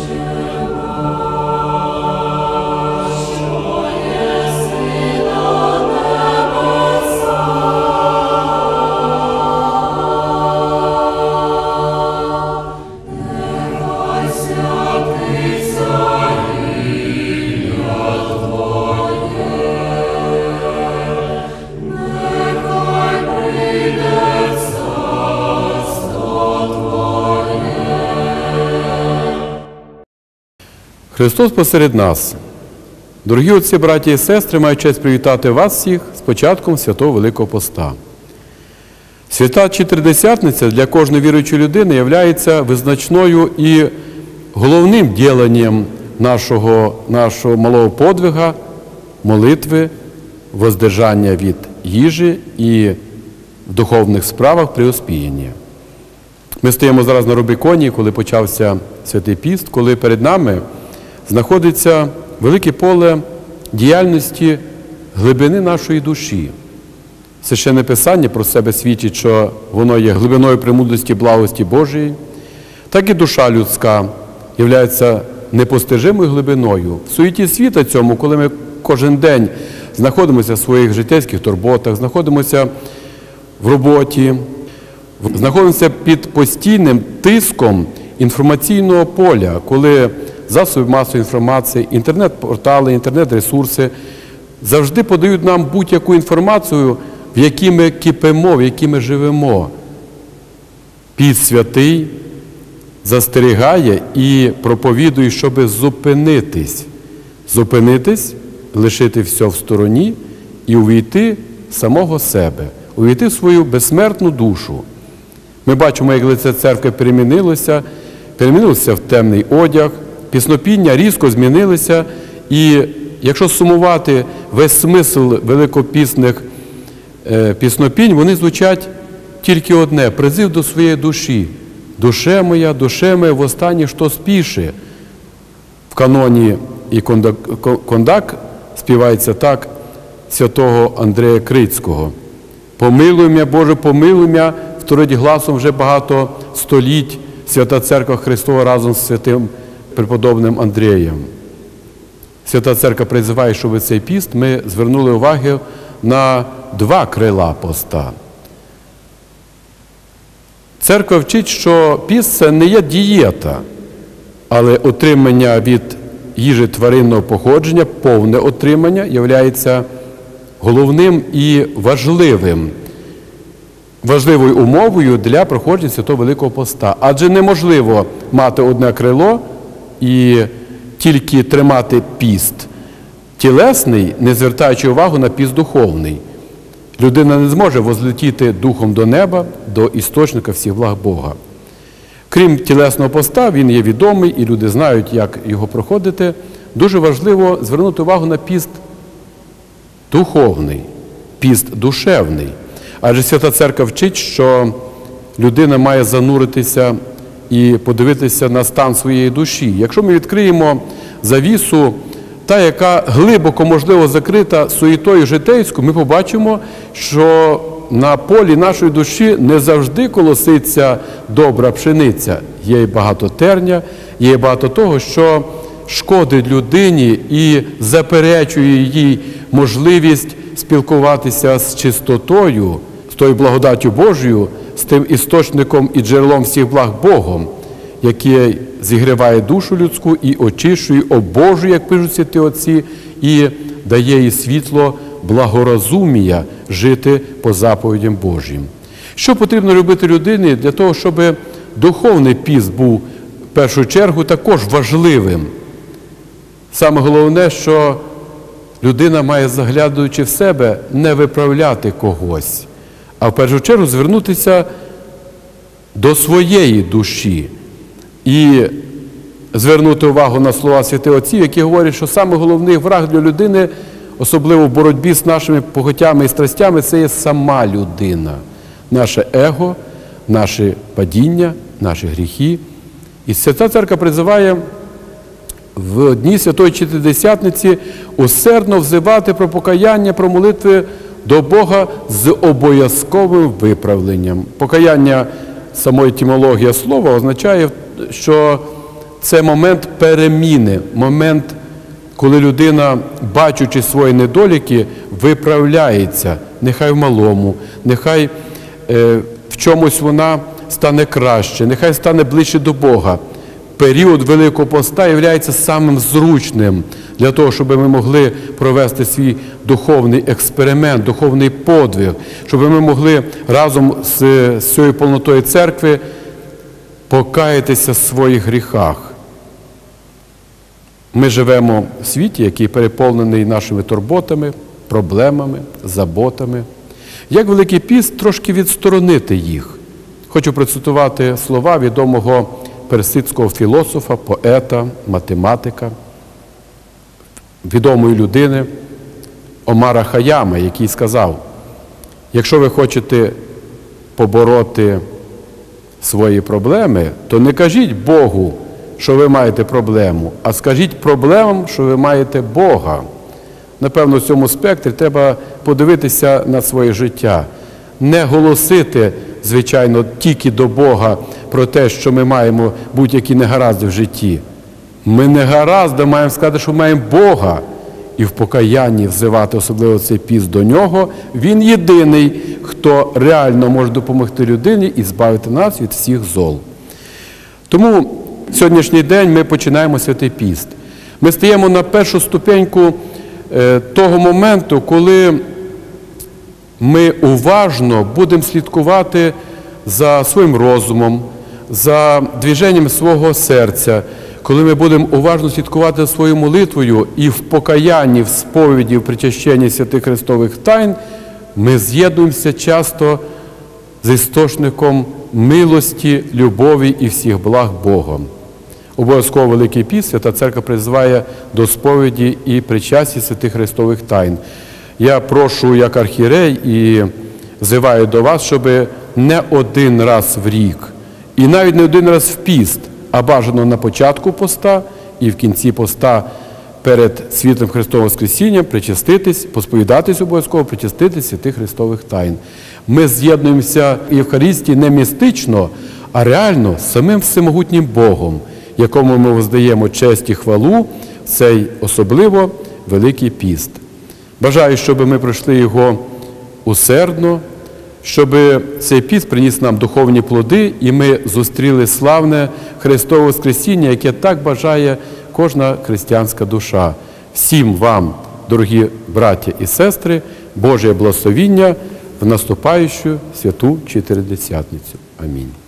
you. Христос посеред нас. Дорогі отці, браті і сестри, маю честь привітати вас всіх з початком Святого Великого Поста. Свята Чотиридесятниця для кожної віруючої людини є визначною і головним діленням нашого, нашого малого подвига, молитви, воздержання від їжі і в духовних справах приуспіяння. Ми стоїмо зараз на Рубіконі, коли почався Святий Піст, коли перед нами знаходиться велике поле діяльності глибини нашої душі. Священне Писання про себе свідчить, що воно є глибиною премудрості благості Божої, так і душа людська є непостижимою глибиною. В суеті світа цьому, коли ми кожен день знаходимося в своїх життєвських турботах, знаходимося в роботі, знаходимося під постійним тиском інформаційного поля, коли засоби масової інформації, інтернет-портали, інтернет-ресурси завжди подають нам будь-яку інформацію, в якій ми кипимо, в якій ми живемо. Під святий застерігає і проповідує, щоб зупинитись, зупинитись, лишити все в стороні і увійти в самого себе, увійти в свою безсмертну душу. Ми бачимо, як лице церкви перемінилося, перемінилося в темний одяг, піснопіння різко змінилися, і якщо сумувати весь смисл великопісних е, піснопінь, вони звучать тільки одне призив до своєї душі. Душе моя, душе моя, в останнє що спіше. В каноні і кондак, кондак співається так святого Андрея Крицького. Помилуй м'я, Боже, помилуй м'я, вторить гласом вже багато століть Свята Церква Христова разом з святим преподобним Андрієм. Свята Церква призиває, щоб цей піст ми звернули увагу на два крила поста. Церква вчить, що піст це не є дієта, але отримання від їжі тваринного походження, повне отримання є головним і важливим, важливою умовою для проходження Святого Великого Поста. Адже неможливо мати одне крило і тільки тримати піст тілесний, не звертаючи увагу на піст духовний. Людина не зможе возлетіти духом до неба, до істочника всіх благ Бога. Крім тілесного поста, він є відомий, і люди знають, як його проходити. Дуже важливо звернути увагу на піст духовний, піст душевний. Адже Свята Церква вчить, що людина має зануритися і подивитися на стан своєї душі. Якщо ми відкриємо завісу, та, яка глибоко, можливо, закрита суєтою житейською, ми побачимо, що на полі нашої душі не завжди колоситься добра пшениця. Є багато терня, є багато того, що шкодить людині і заперечує їй можливість спілкуватися з чистотою, з тою благодаттю Божою з тим істочником і джерелом всіх благ Богом, який зігріває душу людську і очищує, обожує, як пишуть святі Отці, і дає їй світло благорозумія жити по заповідям Божим. Що потрібно робити людині для того, щоб духовний піст був в першу чергу також важливим? Саме головне, що людина має, заглядуючи в себе, не виправляти когось а в першу чергу звернутися до своєї душі і звернути увагу на слова святих Отців, які говорять, що саме головний враг для людини, особливо в боротьбі з нашими похотями і страстями, це є сама людина, наше его, наше падіння, наші гріхи. І Свята Церква призиває в Дні Святої Чотиридесятниці усердно взивати про покаяння, про молитви до Бога з обов'язковим виправленням. Покаяння самої етимологія слова означає, що це момент переміни, момент, коли людина, бачучи свої недоліки, виправляється, нехай в малому, нехай е, в чомусь вона стане краще, нехай стане ближче до Бога. Період Великого поста є самим зручним для того, щоб ми могли провести свій духовний експеримент, духовний подвиг, щоб ми могли разом з, з цією повнотою церкви покаятися в своїх гріхах. Ми живемо в світі, який переповнений нашими турботами, проблемами, заботами. Як Великий піст трошки відсторонити їх. Хочу процитувати слова відомого персидського філософа, поета, математика, відомої людини Омара Хаяма, який сказав: якщо ви хочете побороти свої проблеми, то не кажіть Богу, що ви маєте проблему, а скажіть проблемам, що ви маєте Бога. Напевно, в цьому спектрі треба подивитися на своє життя, не голосити, звичайно, тільки до Бога про те, що ми маємо будь-які негаразди в житті. Ми не гаразди маємо сказати, що маємо Бога і в покаянні взивати, особливо цей піс до нього. Він єдиний, хто реально може допомогти людині і збавити нас від всіх зол. Тому сьогоднішній день ми починаємо святий піст. Ми стаємо на першу ступеньку е, того моменту, коли ми уважно будемо слідкувати за своїм розумом, за движенням свого серця, коли ми будемо уважно слідкувати своєю молитвою і в покаянні, в сповіді, в причащенні святих Христових тайн, ми з'єднуємося часто з істочником милості, любові і всіх благ Богом. Обов'язково Великий Піс, Свята Церква призиває до сповіді і причасті святих Христових тайн. Я прошу як архірей і взиваю до вас, щоб не один раз в рік, і навіть не один раз в піст, а бажано на початку поста і в кінці поста перед світлом Христового Воскресіння причаститись, посповідатись обов'язково, причаститись святих Христових тайн. Ми з'єднуємося в Євхаристії не містично, а реально з самим всемогутнім Богом, якому ми воздаємо честь і хвалу цей особливо Великий піст. Бажаю, щоб ми пройшли його усердно, щоб цей піст приніс нам духовні плоди, і ми зустріли славне Христове Воскресіння, яке так бажає кожна християнська душа. Всім вам, дорогі браті і сестри, Боже благословіння в наступаючу святу Чотиридесятницю. Амінь.